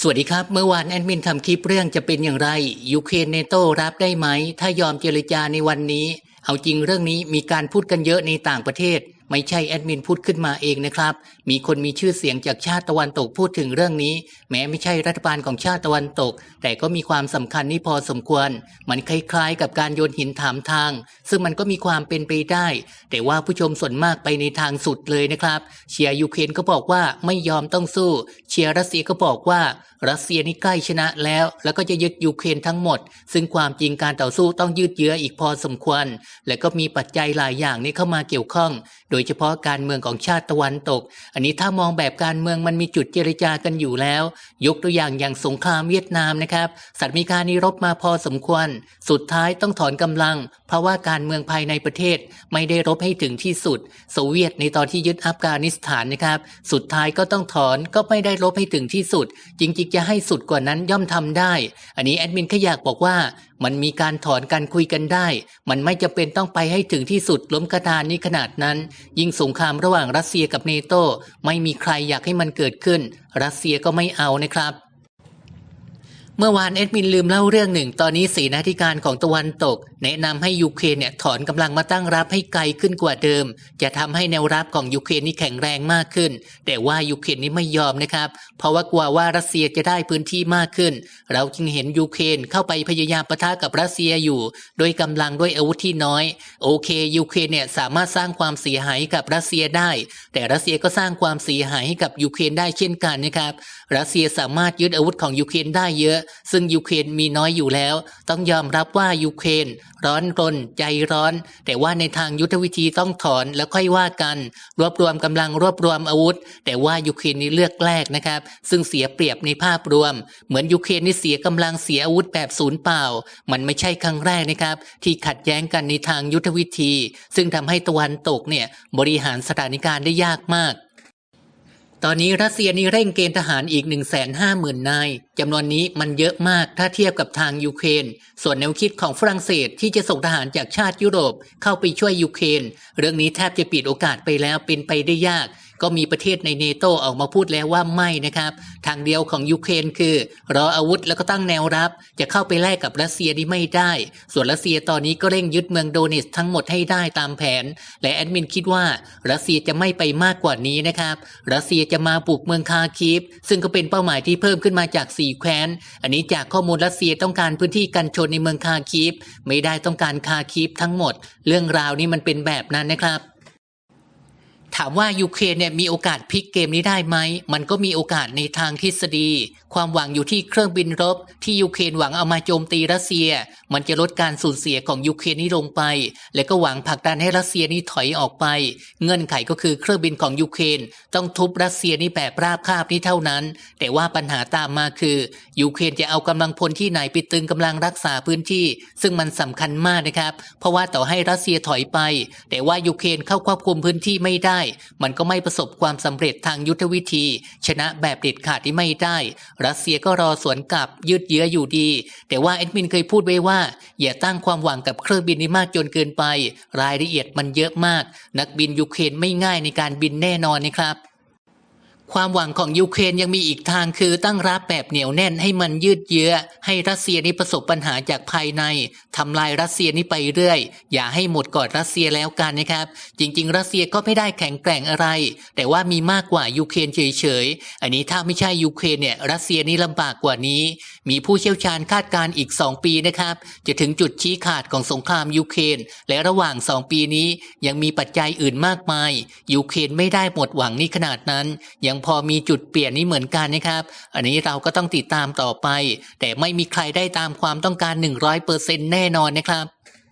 สวัสดีครับ เมื่อวานแอดมินทำคลิปเรื่องจะเป็นอย่างไรยูเครนเนโตรับได้ไหม ถ้ายอมเจรจาในวันนี้ เอาจริงเรื่องนี้มีการพูดกันเยอะในต่างประเทศ ไม่ใช่แอดมินพูดขึ้นมาเองนะครับ มีคนมีชื่อเสียงจากชาติตะวันตกพูดถึงเรื่องนี้ แม้ไม่ใช่รัฐบาลของชาติตะวันตก แต่ก็มีความสำคัญนี่พอสมควร มันคล้ายๆ กับการโยนหินถามทาง ซึ่งมันก็มีความเป็นไปได้ แต่ว่าผู้ชมส่วนมากไปในทางสุดเลยนะครับ เชียร์ยูเครนก็บอกว่าไม่ยอมต้องสู้ เชียร์รัสเซียก็บอกว่ารัสเซียนี่ใกล้ชนะแล้ว แล้วก็จะยึดยูเครนทั้งหมด ซึ่งความจริงการต่อสู้ต้องยืดเยื้ออีกพอสมควร และก็มีปัจจัยหลายอย่างนี้เข้ามาเกี่ยวข้องโดยเฉพาะการเมืองของชาติตะวันตก อันนี้ถ้ามองแบบการเมืองมันมีจุดเจรจากันอยู่แล้ว ยกตัวอย่างอย่างสงครามเวียดนามนะครับสัตว์มีการนิรบมาพอสมควร สุดท้ายต้องถอนกำลัง เพราะว่าการเมืองภายในประเทศไม่ได้รบให้ถึงที่สุด โซเวียตในตอนที่ยึดอัฟกานิสถานนะครับ สุดท้ายก็ต้องถอนก็ไม่ได้รบให้ถึงที่สุด จริงๆจะให้สุดกว่านั้นย่อมทำได้ อันนี้แอดมินแค่อยากบอกว่า มันมีการถอนการคุยกันได้ มันไม่จำเป็นต้องไปให้ถึงที่สุดล้มกระดานนี้ขนาดนั้น ยิ่งสงครามระหว่างรัสเซียกับเนโตไม่มีใครอยากให้มันเกิดขึ้น รัสเซียก็ไม่เอานะครับ เมื่อวานเอ็ดมินลืมเล่าเรื่องหนึ่ง ตอนนี้สีนาธิการของตะวันตก แนะนำให้ยูเครนเนี่ยถอนกำลังมาตั้งรับให้ไกลขึ้นกว่าเดิม จะทำให้แนวรับของยูเครนนี่แข็งแรงมากขึ้น แต่ว่ายูเครนนี่ไม่ยอมนะครับ เพราะว่ากลัวว่ารัสเซียจะได้พื้นที่มากขึ้น เราจึงเห็นยูเครนเข้าไปพยายามปะทะกับรัสเซียอยู่ โดยกำลังด้วยอาวุธที่น้อย โอเคยูเครนเนี่ยสามารถสร้างความเสียหายกับรัสเซียได้ แต่รัสเซียก็สร้างความเสียหายให้กับยูเครนได้เช่นกันนะครับ รัสเซียสามารถยึดอาวุธของยูเครนได้เยอะซึ่งยูเครนมีน้อยอยู่แล้ว ต้องยอมรับว่ายูเครนร้อนรน ใจร้อน แต่ว่าในทางยุทธวิธีต้องถอนแล้วค่อยว่ากัน รวบรวมกำลังรวบรวมอาวุธ แต่ว่ายูเครนนี่เลือกแรกนะครับ ซึ่งเสียเปรียบในภาพรวม เหมือนยูเครนนี่เสียกำลังเสียอาวุธแบบศูนย์เปล่า มันไม่ใช่ครั้งแรกนะครับ ที่ขัดแย้งกันในทางยุทธวิธี ซึ่งทำให้ตะวันตกเนี่ยบริหารสถานการณ์ได้ยากมาก ตอนนี้รัสเซียนี่เร่งเกณฑ์ทหารอีก 1 5 0 0 0 0 นายจำนวนนี้มันเยอะมากถ้าเทียบกับทางยูเครน ส่วนแนวคิดของฝรั่งเศสที่จะส่งทหารจากชาติยุโรปเข้าไปช่วยยูเครน เรื่องนี้แทบจะปิดโอกาสไปแล้วเป็นไปได้ยาก ก็มีประเทศในเนโตออกมาพูดแล้วว่าไม่นะครับ ทางเดียวของยูเครนคือรออาวุธแล้วก็ตั้งแนวรับ จะเข้าไปแลกกับรัสเซียนี่ไม่ได้ ส่วนรัสเซียตอนนี้ก็เร่งยึดเมืองโดเนสทั้งหมดให้ได้ตามแผน และแอดมินคิดว่ารัสเซียจะไม่ไปมากกว่านี้นะครับ รัสเซียจะมาบุกเมืองคาคีฟซึ่งก็เป็นเป้าหมายที่เพิ่มขึ้นมาจากสี่แคว้น อันนี้จากข้อมูลรัสเซียต้องการพื้นที่กันชนในเมืองคาคีฟไม่ได้ต้องการคาคีฟทั้งหมด เรื่องราวนี้มันเป็นแบบนั้นนะครับ ถามว่ายูเครนเนี่ยมีโอกาสพลิกเกมนี้ได้ไหม มันก็มีโอกาสในทางทฤษฎี ความหวังอยู่ที่เครื่องบินรบ ที่ยูเครนหวังเอามาโจมตีรัสเซีย มันจะลดการสูญเสียของยูเครนนี้ลงไป และก็หวังผลักดันให้รัสเซียนี้ถอยออกไป เงื่อนไขก็คือเครื่องบินของยูเครนต้องทุบรัสเซียนี้แบบราบคาบนี้เท่านั้น แต่ว่าปัญหาตามมาคือยูเครนจะเอากำลังพลที่ไหนไปตึงกำลังรักษาพื้นที่ ซึ่งมันสำคัญมากนะครับ เพราะว่าต่อให้รัสเซียถอยไป แต่ว่ายูเครนเข้าควบคุมพื้นที่ไม่ได้มันก็ไม่ประสบความสำเร็จทางยุทธวิธี ชนะแบบเด็ดขาดที่ไม่ได้ รัสเซียก็รอสวนกลับยืดเยื้ออยู่ดี แต่ว่าแอดมินเคยพูดไว้ว่า อย่าตั้งความหวังกับเครื่องบินนี้มากจนเกินไป รายละเอียดมันเยอะมาก นักบินยูเครนไม่ง่ายในการบินแน่นอนนะครับ ความหวังของยูเครนยังมีอีกทางคือตั้งรับแบบเหนียวแน่นให้มันยืดเยื้อ ให้รัสเซียนี้ประสบปัญหาจากภายในทำลายรัสเซียนี้ไปเรื่อย อย่าให้หมดกอนรัสเซียแล้วกันนะครับ จริง ๆ รัสเซียก็ไม่ได้แข็งแกร่งอะไร แต่ว่ามีมากกว่ายูเครนเฉยๆ อันนี้ถ้าไม่ใช่ยูเครนเนี่ยรัสเซียนี่ลำบากกว่านี้ มีผู้เชี่ยวชาญคาดการณ์อีก 2 ปีนะครับ จะถึงจุดชี้ขาดของสงครามยูเครนและระหว่าง 2 ปีนี้ยังมีปัจจัยอื่นมากมายยูเครนไม่ได้หมดหวังนี่ขนาดนั้นยังยังพอมีจุดเปลี่ยนนี้เหมือนกันนะครับ อันนี้เราก็ต้องติดตามต่อไป แต่ไม่มีใครได้ตามความต้องการ 100%แน่นอนนะครับ